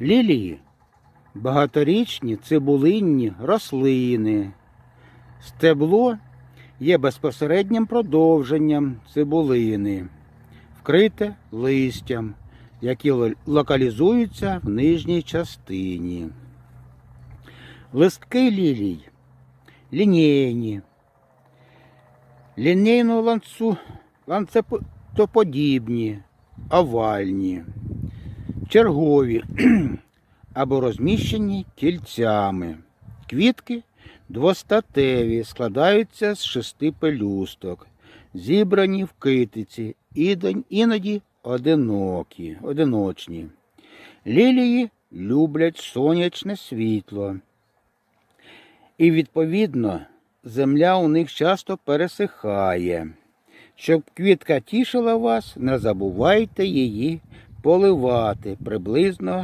Лілії багаторічні цибулинні рослини. Стебло є безпосереднім продовженням цибулини, вкрите листям, які локалізуються в нижній частині. Листки лілій лінійні, лінійно ланцетоподібні, овальні, чергові або розміщені кільцями. Квітки двостатеві, складаються з шести пелюсток, зібрані в китиці, іноді одинокі, одиночні. Лілії люблять сонячне світло. І, відповідно, земля у них часто пересихає. Щоб квітка тішила вас, не забувайте її поливати приблизно